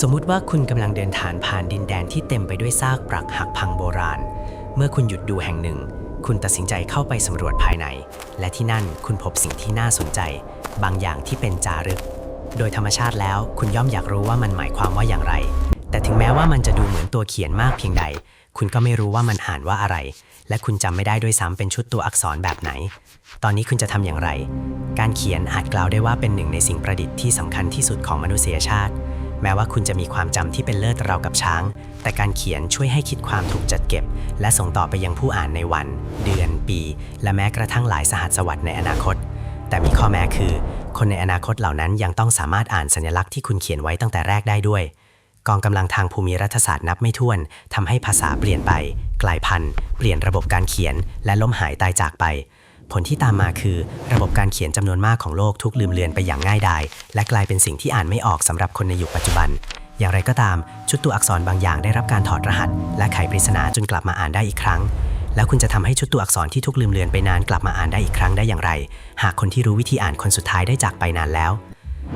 สมมุติว่าคุณกำลังเดินทางผ่านดินแดนที่เต็มไปด้วยซากปรักหักพังโบราณ เมื่อคุณหยุดดูแห่งหนึ่ง คุณตัดสินใจเข้าไปสำรวจภายใน และที่นั่นคุณพบสิ่งที่น่าสนใจ บางอย่างที่เป็นจารึก โดยธรรมชาติแล้วคุณย่อมอยากรู้ว่ามันหมายความว่าอย่างไร แต่ถึงแม้ว่ามันจะดูเหมือนตัวเขียนมากเพียงใด คุณก็ไม่รู้ว่ามันอ่านว่าอะไร และคุณจำไม่ได้ด้วยซ้ำเป็นชุดตัวอักษรแบบไหน ตอนนี้คุณจะทำอย่างไร การเขียนอาจกล่าวได้ว่าเป็นหนึ่งในสิ่งประดิษฐ์ที่สำคัญที่สุดของมนุษยชาติ แม้ว่าคุณจะมีความจำที่เป็นเลิศราวกับช้าง แต่การเขียนช่วยให้คิดความถูกจัดเก็บ และส่งต่อไปยังผู้อ่านในวัน เดือน ปี และแม้กระทั่งหลายสหัสวรรษในอนาคต แต่มีข้อแม้คือ คนในอนาคตเหล่านั้นยังต้องสามารถอ่านสัญลักษณ์ที่คุณเขียนไว้ตั้งแต่แรกได้ด้วย กองกำลังทางภูมิรัฐศาสตร์นับไม่ถ้วนทำให้ภาษาเปลี่ยนไป กลายพันธุ์ เปลี่ยนระบบการเขียน และล้มหายตายจากไป ผลที่ตามมาคือ ระบบการเขียนจำนวนมากของโลกทุกลืมเลือนไปอย่างง่ายดาย และกลายเป็นสิ่งที่อ่านไม่ออกสำหรับคนในยุคปัจจุบัน อย่างไรก็ตาม ชุดตัวอักษรบางอย่างได้รับการถอดรหัส และไขปริศนาจนกลับมาอ่านได้อีกครั้ง แล้วคุณจะทำให้ชุดตัวอักษรที่ทุกลืมเลือนไปนานกลับมาอ่านได้อีกครั้งได้อย่างไร หากคนที่รู้วิธีอ่านคนสุดท้ายได้จากไปนานแล้ว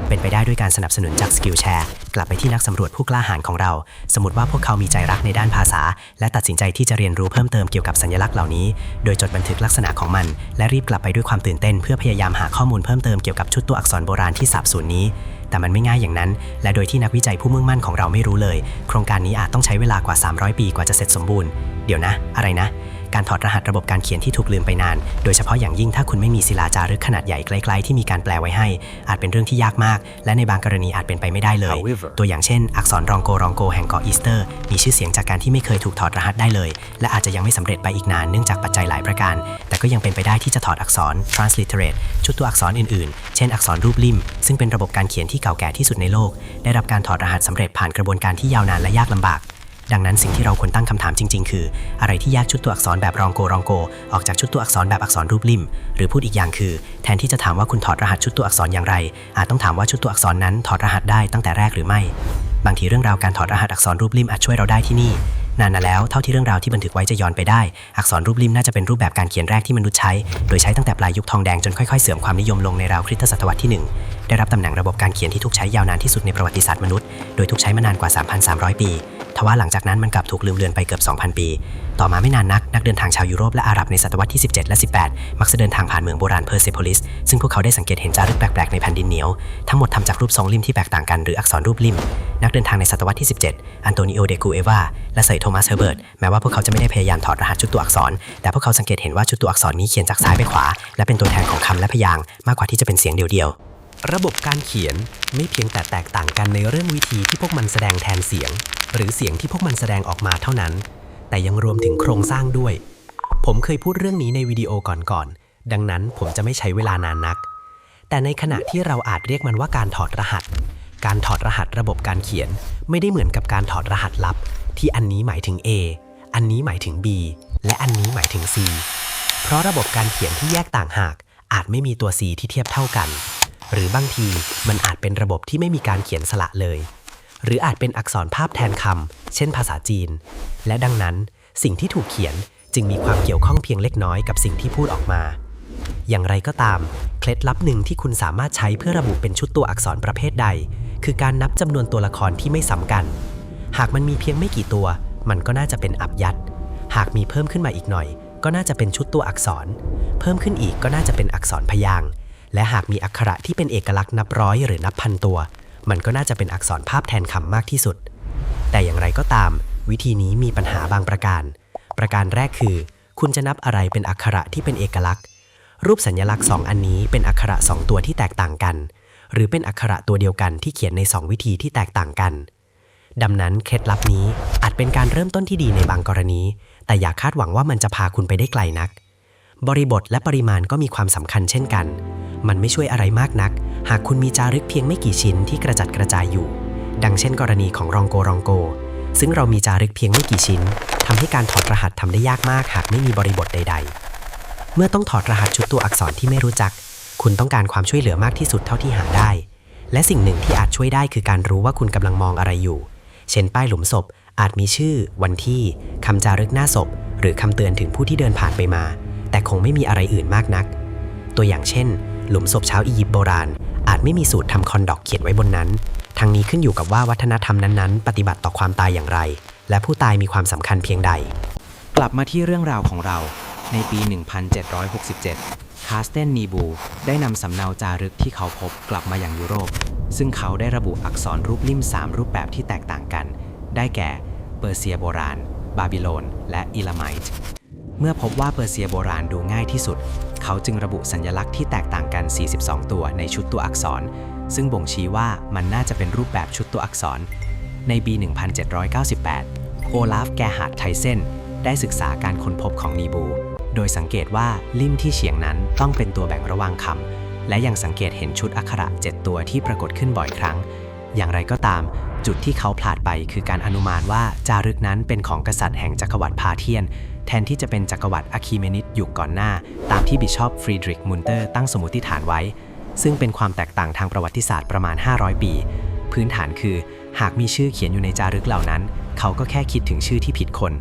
เป็นไปได้ด้วยการสนับสนุนจากสกิลแชร์กลับไปที่นักสำรวจผู้กล้าหาญของเรา สมมติว่าพวกเขามีใจรักในด้านภาษา และตัดสินใจที่จะเรียนรู้เพิ่มเติมเกี่ยวกับสัญลักษณ์เหล่านี้ โดยจดบันทึกลักษณะของมัน และรีบกลับไปด้วยความตื่นเต้น เพื่อพยายามหาข้อมูลเพิ่มเติมเกี่ยวกับชุดตัวอักษรโบราณที่สับสนนี้ แต่มันไม่ง่ายอย่างนั้น และโดยที่นักวิจัยผู้มุ่งมั่นของเราไม่รู้เลย โครงการนี้อาจต้องใช้เวลากว่า 300 ปีกว่าจะเสร็จสมบูรณ์ เดี๋ยวนะ อะไรนะ การถอดรหัสระบบการเขียนที่ถูกลืมไปนาน โดยเฉพาะอย่างยิ่งถ้าคุณไม่มีศิลาจารึกขนาดใหญ่ใกล้ๆที่มีการแปลไว้ให้ อาจเป็นเรื่องที่ยากมาก และในบางกรณีอาจเป็นไปไม่ได้เลย However ตัวอย่างเช่น อักษรรองโกรองโกแห่งเกาะอีสเตอร์ มีชื่อเสียงจากการที่ไม่เคยถูกถอดรหัสได้เลย และอาจจะยังไม่สำเร็จไปอีกนานเนื่องจากปัจจัยหลายประการ แต่ก็ยังเป็นไปได้ที่จะถอดอักษร transliterate ชุดตัวอักษรอื่นๆ เช่นอักษรรูปริมซึ่งเป็นระบบการเขียนที่เก่าแก่ที่สุดในโลก ได้รับการถอดรหัสสำเร็จผ่านกระบวนการที่ยาวนานและยากลำบาก ดังนั้นสิ่งที่เราควรตั้งคำถามจริง ๆ คือ อะไรที่แยกชุดตัวอักษรแบบรองโกรองโก ออกจากชุดตัวอักษรแบบอักษรรูปริมหรือพูดอีกอย่างคือ แทนที่จะถามว่าคุณถอดรหัสชุดตัวอักษรอย่างไร อาจต้องถามว่าชุดตัวอักษรนั้นถอดรหัสได้ตั้งแต่แรกหรือไม่ บางทีเรื่องราวการถอดรหัสอักษรรูปริมอาจช่วยเราได้ที่นี่นานมาแล้วเท่าที่เรื่องราวที่บันทึกไว้จะย้อนไปได้ อักษรรูปริมน่าจะเป็นรูปแบบการเขียนแรกที่มนุษย์ใช้ โดยใช้ตั้งแต่ปลายยุคทองแดงจนค่อยๆเสื่อมความนิยมลงในราวคริสตศตวรรษที่ 1 ได้รับตำแหน่งระบบการเขียนที่ถูกใช้ยาวนานที่สุดในประวัติศาสตร์มนุษย์ โดยถูกใช้มานานกว่า 3,300 ปี ทว่าหลังจากนั้นมันกลับถูกลืมเลือนไปเกือบ 2,000 ปี ต่อมาไม่นานนัก นักเดินทางชาวยุโรปและอาหรับในศตวรรษที่ 17 และ 18 มักจะเดินทางผ่านเมืองโบราณเพอร์เซโพลิส ซึ่งพวกเขาได้สังเกตเห็นจารึกแปลก ๆ ในแผ่นดินเหนียว ทั้งหมดทำจากรูปทรงริมที่แตกต่างกันหรืออักษรรูปริม นักเดินทางในศตวรรษที่ 17 อันโตนิโอ เดกูเอวา และเซย์โทมัส เฮอร์เบิร์ต แม้ว่าพวกเขาจะไม่ได้พยายามถอดรหัสชุดตัวอักษร แต่พวกเขาสังเกตเห็นว่าชุดตัวอักษรนี้เขียนจากซ้ายไปขวา และเป็นตัวแทนของคำและพยางค์มากกว่าที่จะเป็นเสียงเดียวๆ ระบบการเขียนไม่เพียงแต่แตกต่างกันในเรื่องวิธีที่พวกมันแสดงแทนเสียง หรือเสียงที่พวกมันแสดงออกมาเท่านั้น แต่ยังรวมถึงโครงสร้างด้วย ผมเคยพูดเรื่องนี้ในวิดีโอก่อนๆ ดังนั้นผมจะไม่ใช้เวลานานนัก แต่ในขณะที่เราอาจเรียกมันว่าการถอดรหัส การถอดรหัสระบบการเขียนไม่ได้เหมือนกับการถอดรหัสลับ ที่อันนี้หมายถึง A อันนี้หมายถึง B และอันนี้หมายถึง C เพราะระบบการเขียนที่แยกต่างหากอาจไม่มีตัว C ที่เทียบเท่ากัน หรือบางทีมันอาจเป็นระบบที่ไม่มีการเขียนสระเลย หรืออาจเป็นอักษรภาพแทนคำ เช่นภาษาจีน และดังนั้น สิ่งที่ถูกเขียนจึงมีความเกี่ยวข้องเพียงเล็กน้อยกับสิ่งที่พูดออกมา อย่างไรก็ตาม เคล็ดลับหนึ่งที่คุณสามารถใช้เพื่อระบุเป็นชุดตัวอักษรประเภทใด คือการนับจำนวนตัวละครที่ไม่ซ้ำกัน หากมันมีเพียงไม่กี่ตัว มันก็น่าจะเป็นอับยัด หากมีเพิ่มขึ้นมาอีกหน่อย ก็น่าจะเป็นชุดตัวอักษร เพิ่มขึ้นอีกก็น่าจะเป็นอักษรพยางค์ และหากมีอักขระที่เป็นเอกลักษณ์นับร้อยหรือนับพันตัว มันก็น่าจะเป็นอักษรภาพแทนคำมากที่สุด แต่อย่างไรก็ตาม วิธีนี้มีปัญหาบางประการ ประการแรกคือ คุณจะนับอะไรเป็นอักขระที่เป็นเอกลักษณ์ รูปสัญลักษณ์ 2 อันนี้เป็นอักขระ 2 ตัวที่แตกต่างกัน หรือเป็นอักขระตัวเดียวกันที่เขียนใน 2 วิธีที่แตกต่างกัน ดังนั้นเคล็ดลับนี้อาจเป็นการเริ่มต้นที่ดีในบางกรณี แต่อย่าคาดหวังว่ามันจะพาคุณไปได้ไกลนัก บริบทและปริมาณก็มีความสำคัญเช่นกัน มันไม่ช่วยอะไรมากนัก หากคุณมีจารึกเพียงไม่กี่ชิ้นที่กระจัดกระจายอยู่ ดังเช่นกรณีของรองโกรองโก ซึ่งเรามีจารึกเพียงไม่กี่ชิ้นทำให้การถอดรหัสทำได้ยากมาก หากไม่มีบริบทใด ๆ เมื่อต้องถอดรหัสชุดตัวอักษรที่ไม่รู้จัก คุณต้องการความช่วยเหลือมากที่สุดเท่าที่หาได้ และสิ่งหนึ่งที่อาจช่วยได้คือการรู้ว่าคุณกำลังมองอะไรอยู่ เช่นป้ายหลุมศพอาจมีชื่อ วันที่คำจารึกหน้าศพ หรือคำเตือนถึงผู้ที่เดินผ่านไปมา แต่คงไม่มีอะไรอื่นมากนัก ตัวอย่างเช่น หลุมศพชาวอียิปต์โบราณ อาจไม่มีสูตรทำคอนดอกเขียนไว้บนนั้นทั้งนี้ขึ้นอยู่กับว่าวัฒนธรรมนั้นๆ ปฏิบัติต่อความตายอย่างไร และผู้ตายมีความสำคัญเพียงใด กลับมาที่เรื่องราวของเรา ในปี 1767 คาสเตนนีบู ได้นำสำเนาจารึกที่เขาพบกลับมาอย่างยุโรป ซึ่งเขาได้ระบุอักษรรูปลิ่ม 3 รูปแบบที่แตกต่างกัน ได้แก่ เปอร์เซียโบราณ บาบิโลน และอิลาไมต์ เมื่อพบว่าเปอร์เซียโบราณดูง่ายที่สุด เขาจึงระบุสัญลักษณ์ที่แตกต่างกัน 42 ตัวในชุดตัวอักษร ซึ่งบ่งชี้ว่ามันน่าจะเป็นรูปแบบชุดตัวอักษร ในปี 1798 โอลาฟ แกฮาร์ดไทเซนได้ศึกษาการค้นพบของนีบู โดยสังเกตว่าลิ่มที่เฉียงนั้นต้องเป็นตัวแบ่งระหว่างคำ และยังสังเกตเห็นชุดอักขระ 7 ตัวที่ปรากฏขึ้นบ่อยครั้ง อย่างไรก็ตาม จุดที่เขาพลาดไปคือการอนุมานว่าจารึกนั้นเป็นของกษัตริย์แห่งจักรวรรดิพาเทียน แทนที่จะเป็นจักรวรรดิอะคีเมนิดยุคก่อนหน้า ตามที่บิชอปฟรีดริกมุนเตอร์ตั้งสมมติฐานไว้ ซึ่งเป็นความแตกต่างทางประวัติศาสตร์ประมาณ 500 ปี พื้นฐานคือ หากมีชื่อเขียนอยู่ในจารึกเหล่านั้น เขาก็แค่คิดถึงชื่อที่ผิดคน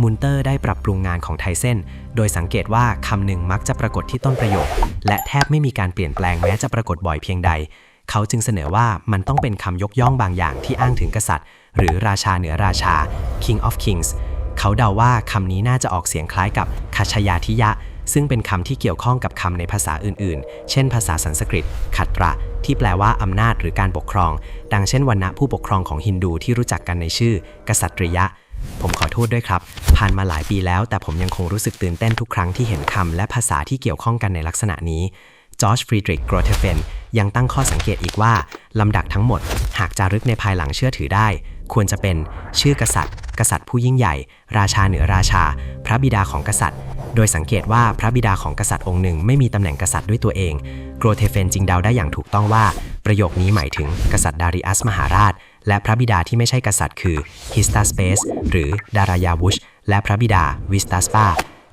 มุนเตอร์ได้ปรับปรุงงานของไทเซนโดยสังเกตว่าคำหนึ่งมักจะปรากฏที่ต้นประโยค และแทบไม่มีการเปลี่ยนแปลงแม้จะปรากฏบ่อยเพียงใด เขาจึงเสนอว่ามันต้องเป็นคำยกย่องบางอย่างที่อ้างถึงกษัตริย์ หรือราชาเหนือราชา King of Kings เขาเดาว่าคำนี้น่าจะออกเสียงคล้ายกับคาชยาทิยะ ซึ่งเป็นคำที่เกี่ยวข้องกับคำในภาษาอื่น ๆ เช่น ภาษาสันสกฤตขัตระ ที่แปลว่าอำนาจหรือการปกครอง ดังเช่นวรรณะผู้ปกครองของฮินดูที่รู้จักกันในชื่อ กษัตริยะ ผมขอโทษด้วยครับ ผ่านมาหลายปีแล้ว แต่ผมยังคงรู้สึกตื่นเต้นทุกครั้งที่เห็นคำและภาษาที่เกี่ยวข้องกันในลักษณะนี้จอร์จฟรีดริกโกรเทเฟนยังตั้งข้อสังเกตอีกว่า ลำดับทั้งหมด หากจารึกในภายหลังเชื่อถือได้ ควรจะเป็นชื่อกษัตริย์ กษัตริย์ผู้ยิ่งใหญ่ ราชาเหนือราชา พระบิดาของกษัตริย์ โดยสังเกตว่าพระบิดาของกษัตริย์องค์หนึ่งไม่มีตำแหน่งกษัตริย์ด้วยตัวเองโกรเทเฟนจึงเดาได้อย่างถูกต้องว่า ประโยคนี้หมายถึงกษัตริย์ดาริอัสมหาราช และพระบิดาที่ไม่ใช่กษัตริย์คือฮิสตาสเปสหรือดารายาวุชและพระบิดาวิสตาสปา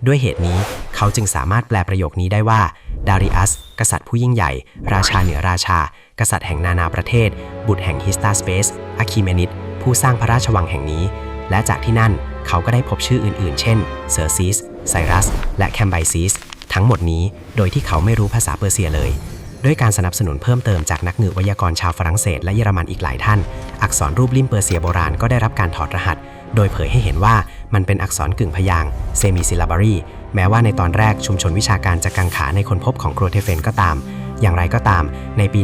ด้วยเหตุนี้เขาจึงสามารถแปลประโยคนี้ได้ว่าดาริอัสกษัตริย์ผู้ยิ่งใหญ่ ราชาเหนือราชา กษัตริย์แห่งนานาประเทศ บุตรแห่งฮิสตาสเปซอะคิเมนิด ผู้สร้างพระราชวังแห่งนี้ และจากที่นั่นเขาก็ได้พบชื่ออื่นๆ เช่น เซอร์ซิสไซรัส และแคมไบซิสทั้งหมดนี้โดยที่เขาไม่รู้ภาษาเปอร์เซียเลย ด้วยการสนับสนุนเพิ่มเติมจากนักงือวยากรชาวฝรั่งเศสและเยอรมันอีกหลายท่าน อักษรรูปลิ่มเปอร์เซียโบราณก็ได้รับการถอดรหัส โดยเผยให้เห็นว่ามันเป็นอักษรกึ่งพยางเซมิซิลาบารีแม้ว่าในตอนแรกชุมชนวิชาการจะกังขาในคนพบของโครเทเฟนก็ตาม อย่างไรก็ตาม ในปี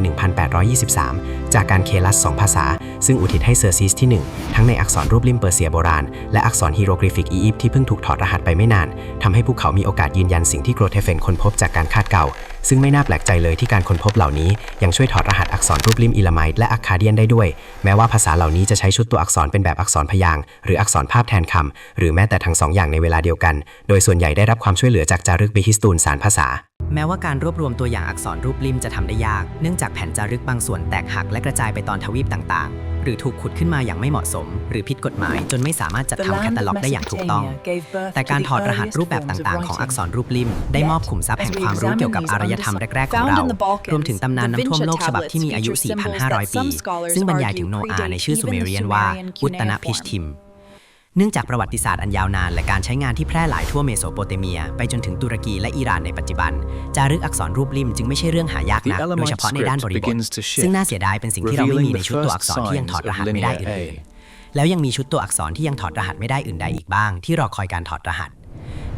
1823 จากการเคลัสสองภาษา ซึ่งอุทิศให้เซอร์ซิสที่ 1 ทั้งในอักษรรูปลิมเปอร์เซียโบราณ และอักษรฮีโรกริฟิกอียิปต์ที่เพิ่งถูกถอดรหัสไปไม่นานทำให้พวกเขามีโอกาสยืนยันสิ่งที่โครเทเฟนค้นพบจากการคาดเก่า ซึ่งไม่น่าแปลกใจเลยที่การค้นพบเหล่านี้ ยังช่วยถอดรหัสอักษรรูปลิมอิลามต์และอัคคาเดียนได้ด้วย แม้ว่าภาษาเหล่านี้จะใช้ชุดตัวอักษรเป็นแบบอักษรพยางหรืออักษรภาพแทนคำหรือแม้แต่ทั้งสองอย่างในเวลาเดียวกัน โดยส่วนใหญ่ได้รับความช่วยเหลือจากจารึกบิฮิสตูนสารภาษา แม้ว่าการรวบรวมตัวอย่างอักษรรูปลิ่มจะทำได้ยาก เนื่องจากแผ่นจารึกบางส่วนแตกหักและกระจายไปตอนทวีปต่างๆ หรือถูกขุดขึ้นมาอย่างไม่เหมาะสม หรือผิดกฎหมายจนไม่สามารถจัดทำแคตตาล็อกได้อย่างถูกต้อง แต่การถอดรหัสรูปแบบต่างๆ ของอักษรรูปลิ่มได้มอบขุมทรัพย์แห่งความรู้เกี่ยวกับอารยธรรมแรกๆของเรา รวมถึงตำนานน้ำท่วมโลกฉบับที่มีอายุ 4,500 ปี ซึ่งบรรยายถึงโนอาในชื่อซูเมเรียนว่าอุตตนะพิชทิม เนื่องจากประวัติศาสตร์อันยาวนาน และการใช้งานที่แพร่หลายทั่วเมโสโปเตเมีย ไปจนถึงตุรกีและอิหร่านในปัจจุบัน จารึกอักษรรูปลิ่มจึงไม่ใช่เรื่องหายากนัก The Elamite โดยเฉพาะในด้านบริบท script begins to shift, ซึ่งน่าเสียดายเป็นสิ่งที่เราไม่มี revealing ใน the ชุดตัว first อักษรที่ยังถอดรหัส signs of ไม่ได้ Linear อื่น A ๆแล้วยังมีชุดตัวอักษรที่ยังถอดรหัสไม่ได้อื่นใดอีกบ้าง ที่รอคอยการถอดรหัส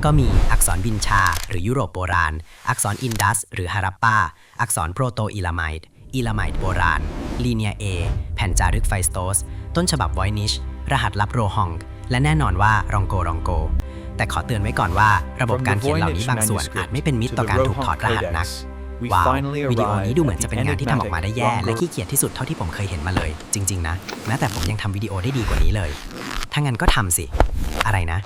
ก็มีอักษรบินชา หรือยุโรปโบราณ อักษรอินดัส หรือฮารัปปาอักษรโปรโตอิลาไมด์อิลาไมด์โบราณลีเนียเอแผ่นจารึกไฟสโตสต้นฉบับไวนิชรหัสลับโรฮอง และแน่นอนว่ารองโกรองโก แต่ขอเตือนไว้ก่อนว่า ระบบ From การ the เขียนเหล่านี้ Voynich บางส่วน manuscript อาจไม่เป็นมิตร to ต่อ the การถูกถอดร Rohan หัสนัก Codex, we ว้าว finally วิดีโอ arrive นี้ดูเหมือน at จะ the เป็นงานที่ทำออกมาได้แย่ enigmatic และ Von ขี้เกียจที่สุดเท่าที่ผมเคยเห็นมาเลย จริง ๆ นะ แม้แต่ผมยังทำวิดีโอได้ดีกว่านี้เลย ถ้างั้นก็ทำสิ อะไรนะ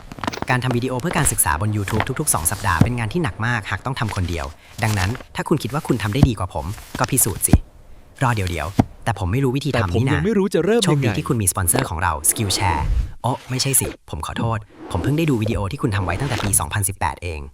การทำวิดีโอเพื่อการศึกษาบน YouTube ทุก ๆ 2 สัปดาห์เป็นงานที่หนักมากหากต้องทำคนเดียว ดังนั้นถ้าคุณคิดว่าคุณทำได้ดีกว่าผม ก็พิสูจน์สิ รอเดี๋ยวๆ แต่ผมไม่รู้วิธีแต่ทำผมนี่ยันะงไม่รู้จะเริ่มโชคยังดีไง ที่คุณมีสปอนเซอร์ของเรา Skillshare โอ้ไม่ใช่สิ ผมขอโทษ ผมเพิ่งได้ดูวิดีโอที่คุณทำไว้ตั้งแต่ปี 2018 เอง